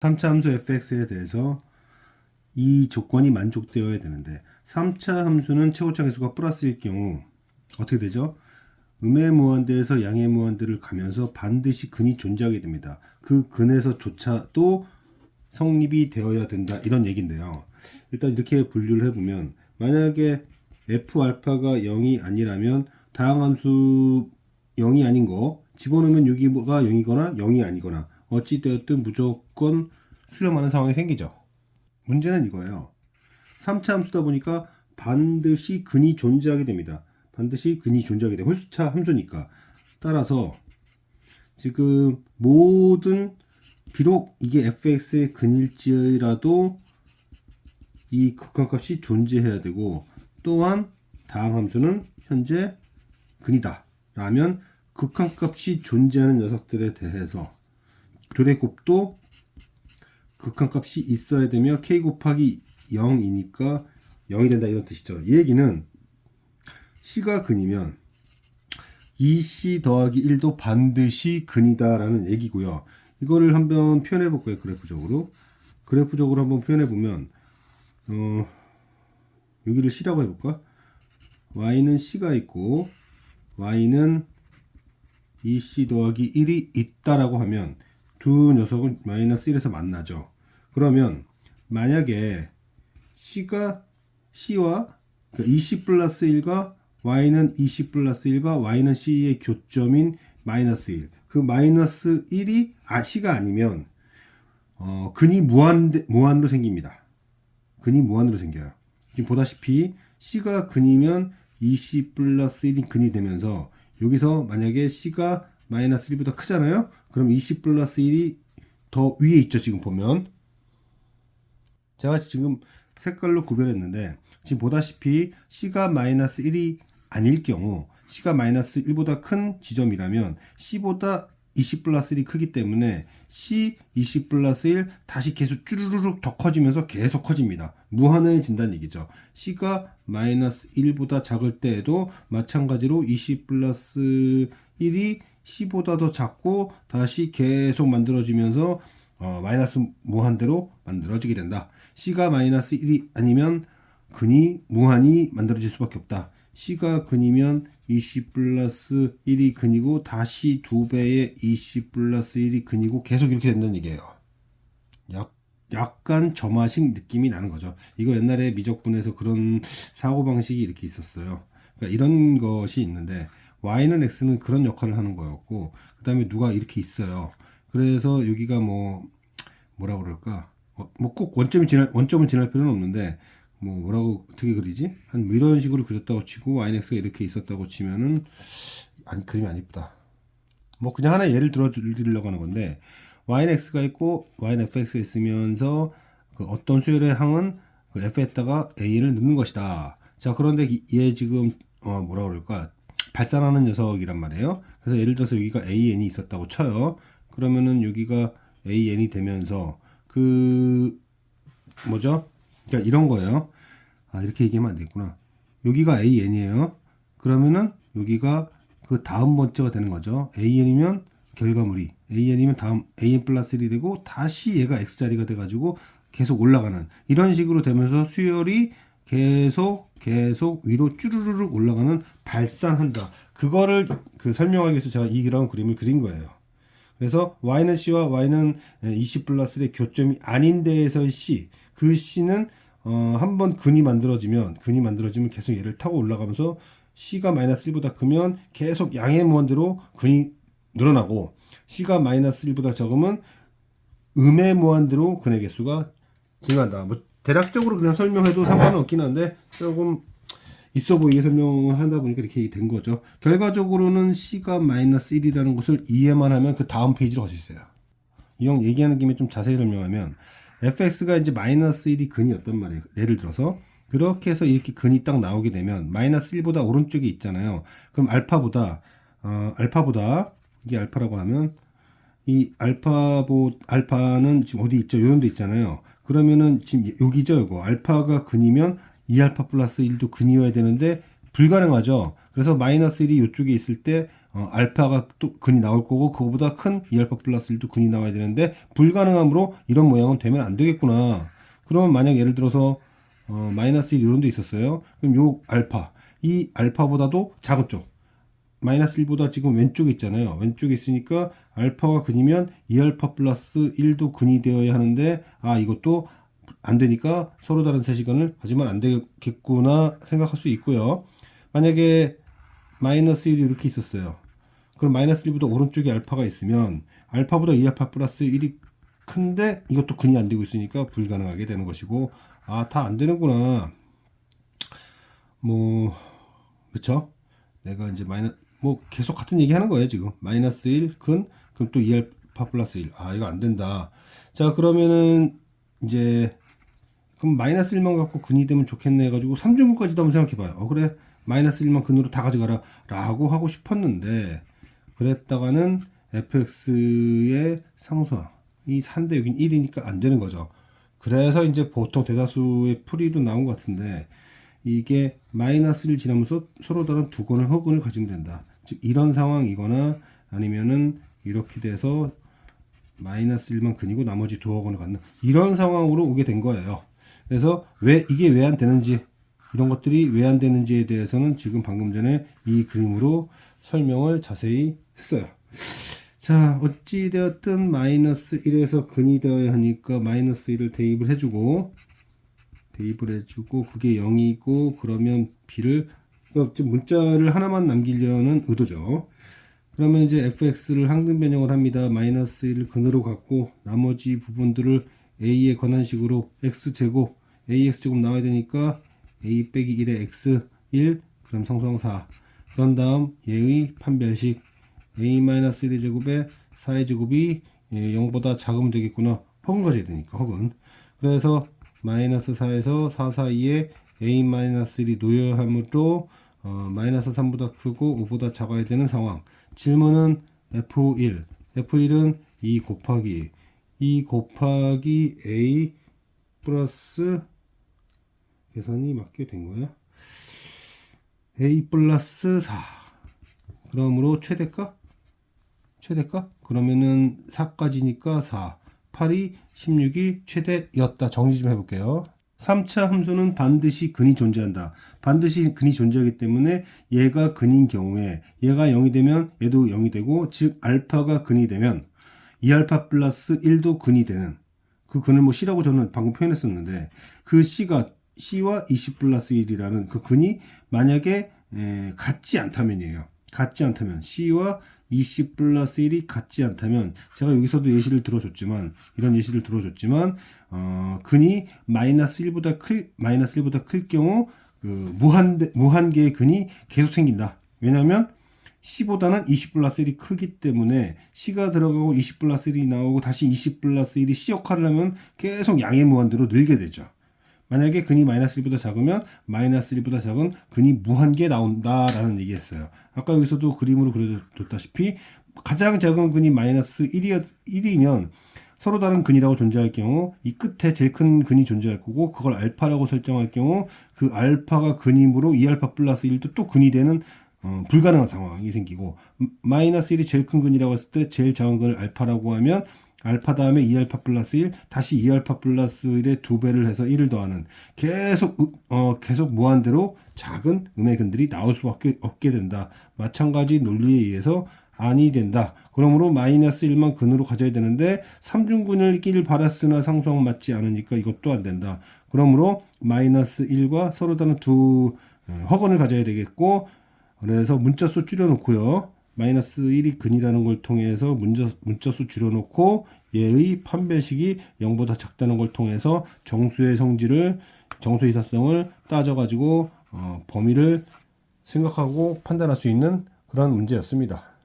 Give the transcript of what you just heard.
3차 함수 fx에 대해서 이 조건이 만족되어야 되는데 3차 함수는 최고차 계수가 플러스일 경우 어떻게 되죠? 음의 무한대에서 양의 무한대를 가면서 반드시 근이 존재하게 됩니다. 그 근에서조차도 성립이 되어야 된다 이런 얘기인데요. 일단 이렇게 분류를 해보면 만약에 f 알파가 0이 아니라면 다항함수 0이 아닌 거 집어넣으면 여기가 0이거나 0이 아니거나 어찌되었든 무조건 수렴하는 상황이 생기죠. 문제는 이거예요. 3차 함수다 보니까 반드시 근이 존재하게 됩니다. 반드시 근이 존재하게 돼. 홀수차 함수니까. 따라서 지금 모든 비록 이게 fx의 근일지라도 이 극한값이 존재해야 되고 또한 다음 함수는 현재 근이다. 라면 극한값이 존재하는 녀석들에 대해서 둘의 곱도 극한값이 있어야 되며 k 곱하기 0이니까 0이 된다 이런 뜻이죠. 이 얘기는 c가 근이면 2c 더하기 1도 반드시 근이다라는 얘기고요. 이거를 한번 표현해 볼까요? 그래프적으로. 그래프적으로 한번 표현해 보면 어, 여기를 c라고 해 볼까? y는 c가 있고 y는 2c 더하기 1이 있다라고 하면 두 녀석은 마이너스 1에서 만나죠. 그러면 만약에 c가 c와 그러니까 20 플러스 1과 y는 20 플러스 1과 y는 c의 교점인 마이너스 1. 그 마이너스 1이 아 c가 아니면 어, 근이 무한 무한으로 생깁니다. 근이 무한으로 생겨요. 지금 보다시피 c가 근이면 20 플러스 1이 근이 되면서 여기서 만약에 c가 마이너스 1보다 크잖아요. 그럼 20 플러스 1이 더 위에 있죠. 지금 보면 제가 지금 색깔로 구별했는데 지금 보다시피 c가 마이너스 1이 아닐 경우 c가 마이너스 1보다 큰 지점이라면 c보다 20 플러스 1이 크기 때문에 c 20 플러스 1 다시 계속 쭈르르륵 더 커지면서 계속 커집니다. 무한해진다는 얘기죠. c가 마이너스 1보다 작을 때에도 마찬가지로 20 플러스 1이 c보다 더 작고 다시 계속 만들어지면서 어, 마이너스 무한대로 만들어지게 된다. c가 마이너스 1이 아니면 근이 무한히 만들어질 수밖에 없다. c가 근이면 20 플러스 1이 근이고 다시 두 배의 20 플러스 1이 근이고 계속 이렇게 된다는 얘기예요. 약, 약간 점화식 느낌이 나는 거죠. 이거 옛날에 미적분에서 그런 사고방식이 이렇게 있었어요. 그러니까 이런 것이 있는데 y는 x는 그런 역할을 하는 거였고 그 다음에 누가 이렇게 있어요. 그래서 여기가 뭐 뭐라 그럴까 어, 뭐꼭 원점이 지날 원점은 지날 필요는 없는데 뭐 뭐라고 어떻게 그리지 한 뭐 이런 식으로 그렸다고 치고 y는 x가 이렇게 있었다고 치면은 안 그림이 안 이쁘다. 뭐 그냥 하나 예를 들어 드리려고 하는 건데 y는 x가 있고 y는 fx가 있으면서 그 어떤 수열의 항은 그 f에다가 a를 넣는 것이다. 자 그런데 얘 지금 어 뭐라 그럴까 발산하는 녀석이란 말이에요. 그래서 예를 들어서 여기가 AN이 있었다고 쳐요. 그러면은 여기가 AN이 되면서 그 뭐죠? 그러니까 이런 거예요. 아 이렇게 얘기하면 안 되겠구나. 여기가 AN이에요. 그러면은 여기가 그 다음 번째가 되는 거죠. AN이면 결과물이 AN이면 다음 AN 플러스 1이 되고 다시 얘가 X자리가 돼가지고 계속 올라가는 이런 식으로 되면서 수열이 계속 계속 위로 쭈르르륵 올라가는 발산한다. 그거를 그 설명하기 위해서 제가 이런 그림을 그린 거예요. 그래서 y는 c와 y는 20 플러스 의 교점이 아닌 데에서의 c. 그 c는 어, 한 번 근이 만들어지면 근이 만들어지면 계속 얘를 타고 올라가면서 c가 마이너스 1보다 크면 계속 양의 무한대로 근이 늘어나고 c가 마이너스 1보다 적으면 음의 무한대로 근의 개수가 증가한다. 뭐 대략적으로 그냥 설명해도 상관은 없긴 한데 조금 있어 보이게 설명을 하다 보니까 이렇게 된 거죠. 결과적으로는 C가 마이너스 1이라는 것을 이해만 하면 그 다음 페이지로 갈 수 있어요. 이 형 얘기하는 김에 좀 자세히 설명하면 fx가 이제 마이너스 1이 근이었단 말이에요. 예를 들어서 그렇게 해서 이렇게 근이 딱 나오게 되면 마이너스 1보다 오른쪽에 있잖아요. 그럼 알파보다 어, 알파보다 이게 알파라고 하면 이 알파보 알파는 지금 어디 있죠? 이런 데 있잖아요. 그러면은 지금 여기죠, 이거. 알파가 근이면 2알파 플러스 1도 근이어야 되는데 불가능하죠. 그래서 마이너스 1이 이쪽에 있을 때 어, 알파가 또 근이 나올 거고 그거보다 큰 2알파 플러스 1도 근이 나와야 되는데 불가능하므로 이런 모양은 되면 안 되겠구나. 그러면 만약 예를 들어서 어, 마이너스 1 이런 데 있었어요. 그럼 요 알파 이 알파보다도 작은 쪽 마이너스 1보다 지금 왼쪽에 있잖아요. 왼쪽에 있으니까 알파가 근이면 2알파 플러스 1도 근이 되어야 하는데 아 이것도 안 되니까 서로 다른 세 시간을 가지면 안 되겠구나 생각할 수 있고요. 만약에 마이너스 1이 이렇게 있었어요. 그럼 마이너스 1보다 오른쪽에 알파가 있으면 알파보다 2알파 플러스 1이 큰데 이것도 근이 안 되고 있으니까 불가능하게 되는 것이고 아 다 안 되는구나. 뭐 그쵸? 내가 이제 마이너 뭐 계속 같은 얘기 하는 거예요 지금. 마이너스 1 근 그럼 또 2알파 플러스 1 아 이거 안 된다. 자 그러면은 이제 그럼 마이너스 1만 갖고 근이 되면 좋겠네 해가지고 3중근까지도 한번 생각해봐요. 어 그래? 마이너스 1만 근으로 다 가져가라 라고 하고 싶었는데 그랬다가는 fx의 상수항 이 산대 여긴 1이니까 안 되는 거죠. 그래서 이제 보통 대다수의 풀이로 나온 것 같은데 이게 마이너스를 지나면서 서로 다른 두 건의 허근을 가지면 된다. 즉 이런 상황이거나 아니면은 이렇게 돼서 마이너스 1만 근이고 나머지 두 허근을 갖는 이런 상황으로 오게 된 거예요. 그래서 왜 이게 왜 안 되는지 이런 것들이 왜 안 되는지에 대해서는 지금 방금 전에 이 그림으로 설명을 자세히 했어요. 자, 어찌되었든 마이너스 1에서 근이 되어야 하니까 마이너스 1을 대입을 해주고 대입을 해주고 그게 0이고 그러면 b를 문자를 하나만 남기려는 의도죠. 그러면 이제 fx를 항등 변형을 합니다. 마이너스 1을 근으로 갖고 나머지 부분들을 a에 관한 식으로 x제곱 ax제곱 나와야 되니까 a 빼기 1의 x 1 그럼 상수항 4 그런 다음 얘의 판별식 a-1의 제곱에 4의 제곱이 0보다 작으면 되겠구나 허근 가져야 되니까 허근 그래서 마이너스 4에서 4 사이에 a-1이 놓여야 하므로 어, 마이너스 3보다 크고 5보다 작아야 되는 상황. 질문은 f1 f1은 2 곱하기. 2 곱하기 a 플러스 계산이 맞게 된 거야? A 플러스 4 그러므로 최대가 최대가 그러면은 4까지니까 4 8이 16이 최대였다. 정리 좀 해볼게요. 3차 함수는 반드시 근이 존재한다. 반드시 근이 존재하기 때문에 얘가 근인 경우에 얘가 0이 되면 얘도 0이 되고 즉 알파가 근이 되면 2알파 플러스 1도 근이 되는 그 근을 뭐 C라고 저는 방금 표현했었는데 그 C가 C와 20 플러스 1이라는 그 근이 만약에 에, 같지 않다면이에요. 같지 않다면 C와 20 플러스 1이 같지 않다면 제가 여기서도 예시를 들어줬지만 이런 예시를 들어줬지만 어, 근이 마이너스 1보다 클 마이너스 1보다 클 경우 그 무한 무한계의 근이 계속 생긴다. 왜냐하면 C보다는 20 플러스 1이 크기 때문에 C가 들어가고 20 플러스 1이 나오고 다시 20 플러스 1이 C 역할을 하면 계속 양의 무한대로 늘게 되죠. 만약에 근이 마이너스 1보다 작으면 마이너스 1보다 작은 근이 무한계 나온다라는 얘기했어요. 아까 여기서도 그림으로 그려뒀다시피 가장 작은 근이 마이너스 1이, 1이면 서로 다른 근이라고 존재할 경우 이 끝에 제일 큰 근이 존재할 거고 그걸 알파라고 설정할 경우 그 알파가 근이므로 2알파 플러스 1도 또 근이 되는 어, 불가능한 상황이 생기고 마이너스 1이 제일 큰 근이라고 했을 때 제일 작은 근을 알파라고 하면 알파 다음에 2알파 플러스 1 다시 2알파 플러스 1의 두 배를 해서 1을 더하는 계속 어 계속 무한대로 작은 음의 근들이 나올 수밖에 없게 된다. 마찬가지 논리에 의해서 아니 된다. 그러므로 마이너스 1만 근으로 가져야 되는데 3중근을 끼를 바랐으나 상수항 맞지 않으니까 이것도 안 된다. 그러므로 마이너스 1과 서로 다른 두 어, 허건을 가져야 되겠고 그래서 문자수 줄여놓고요. 마이너스 1이 근이라는 걸 통해서 문자, 문자수 줄여놓고 얘의 판별식이 0보다 작다는 걸 통해서 정수의 성질을 정수의 이사성을 따져가지고 어, 범위를 생각하고 판단할 수 있는 그런 문제였습니다.